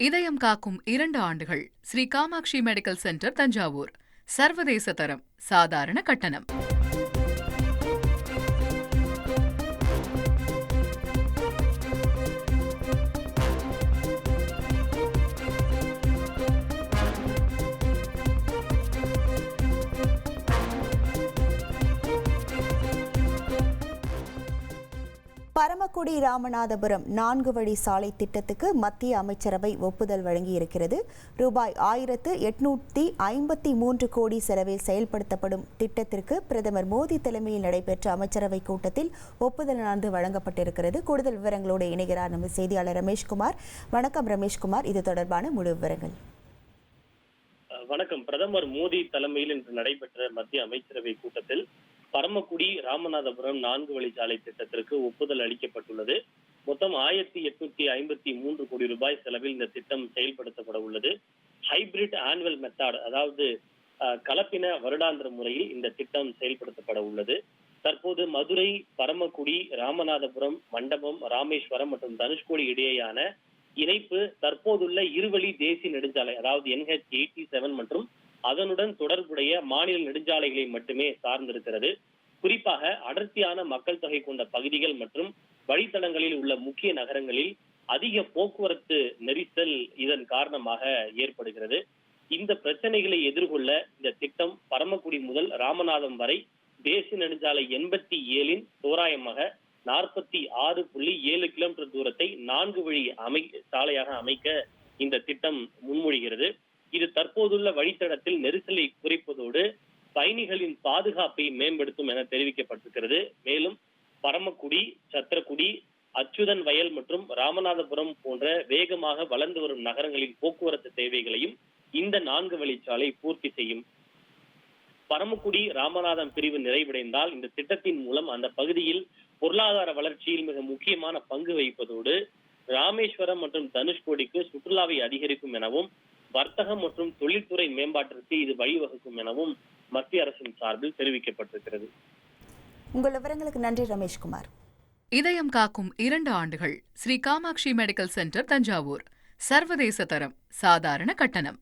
இதயம் காக்கும் இரண்டு ஆண்டுகள் ஸ்ரீ காமாட்சி மெடிக்கல் சென்டர் தஞ்சாவூர். சர்வதேச தரம் சாதாரண கட்டணம். பரமக்குடி ராமநாதபுரம் நான்கு வழி சாலை திட்டத்துக்கு மத்திய அமைச்சரவை ஒப்புதல் வழங்கியிருக்கிறது. ரூபாய் ஆயிரத்து எட்நூத்தி ஐம்பத்தி மூன்று கோடி செலவில் செயல்படுத்தப்படும் திட்டத்திற்கு பிரதமர் மோடி தலைமையில் நடைபெற்ற அமைச்சரவை கூட்டத்தில் ஒப்புதலானது வழங்கப்பட்டிருக்கிறது. கூடுதல் விவரங்களோடு இணைகிறார் நமது செய்தியாளர் ரமேஷ்குமார். வணக்கம் ரமேஷ்குமார். இது தொடர்பான முழு விவரங்கள். வணக்கம். பிரதமர் மோடி தலைமையில் இன்று நடைபெற்ற மத்திய அமைச்சரவை கூட்டத்தில் பரமக்குடி ராமநாதபுரம் நான்கு வழிச்சாலை திட்டத்திற்கு ஒப்புதல் அளிக்கப்பட்டுள்ளது. மொத்தம் ஆயிரத்தி எட்நூத்தி ஐம்பத்தி மூன்று கோடி ரூபாய் செலவில் இந்த திட்டம் செயல்படுத்தப்பட உள்ளது. ஹைபிரிட் ஆனுவல் மெத்தாட் அதாவது கலப்பின வருடாந்திர முறையில் இந்த திட்டம் செயல்படுத்தப்பட உள்ளது. தற்போது மதுரை பரமக்குடி ராமநாதபுரம் மண்டபம் ராமேஸ்வரம் மற்றும் தனுஷ்கோடி இடையேயான இணைப்பு தற்போதுள்ள இருவழி தேசிய நெடுஞ்சாலை அதாவது என்ஹெச் எயிட்டி செவன் மற்றும் அதனுடன் தொடர்புடைய மாநில நெடுஞ்சாலைகளை மட்டுமே சார்ந்திருக்கிறது. குறிப்பாக அடர்த்தியான மக்கள் தொகை கொண்ட பகுதிகள் மற்றும் வழித்தடங்களில் உள்ள முக்கிய நகரங்களில் அதிக போக்குவரத்து நெரிசல் இதன் காரணமாக ஏற்படுகிறது. இந்த பிரச்சனைகளை எதிர்கொள்ள இந்த திட்டம் பரமக்குடி முதல் ராமநாதம் வரை தேசிய நெடுஞ்சாலை எண்பத்தி ஏழின் தோராயமாக நாற்பத்தி ஆறு புள்ளி ஏழு கிலோமீட்டர் தூரத்தை நான்கு வழி அமை சாலையாக அமைக்க இந்த திட்டம் முன்மொழிகிறது. இது தற்போதுள்ள வழித்தடத்தில் நெரிசலை குறைப்பதோடு பயணிகளின் பாதுகாப்பை மேம்படுத்தும் என தெரிவிக்கப்பட்டிருக்கிறது. மேலும் பரமக்குடி சத்திரக்குடி அச்சுதன் வயல் மற்றும் ராமநாதபுரம் போன்ற வேகமாக வளர்ந்து வரும் நகரங்களின் போக்குவரத்து தேவைகளையும் இந்த நான்கு வழிச்சாலை பூர்த்தி செய்யும். பரமக்குடி ராமநாதம் பிரிவு நிறைவடைந்தால் இந்த திட்டத்தின் மூலம் அந்த பகுதியில் பொருளாதார வளர்ச்சியில் மிக முக்கியமான பங்கு வகிப்பதோடு ராமேஸ்வரம் மற்றும் தனுஷ்கோடிக்கு சுற்றுலாவை அதிகரிக்கும் எனவும் வர்த்தகம் மற்றும் தொழில்துறை மேம்பாட்டிற்கு இது வழிவகுக்கும் எனவும் மத்திய அரசின் சார்பில் தெரிவிக்கப்பட்டிருக்கிறது. உங்கள் விவரங்களுக்கு நன்றி ரமேஷ்குமார். இதயம் காக்கும் இரண்டு ஆண்டுகள் ஸ்ரீ காமாட்சி மெடிக்கல் சென்டர் தஞ்சாவூர். சர்வதேச தரம் சாதாரண கட்டணம்.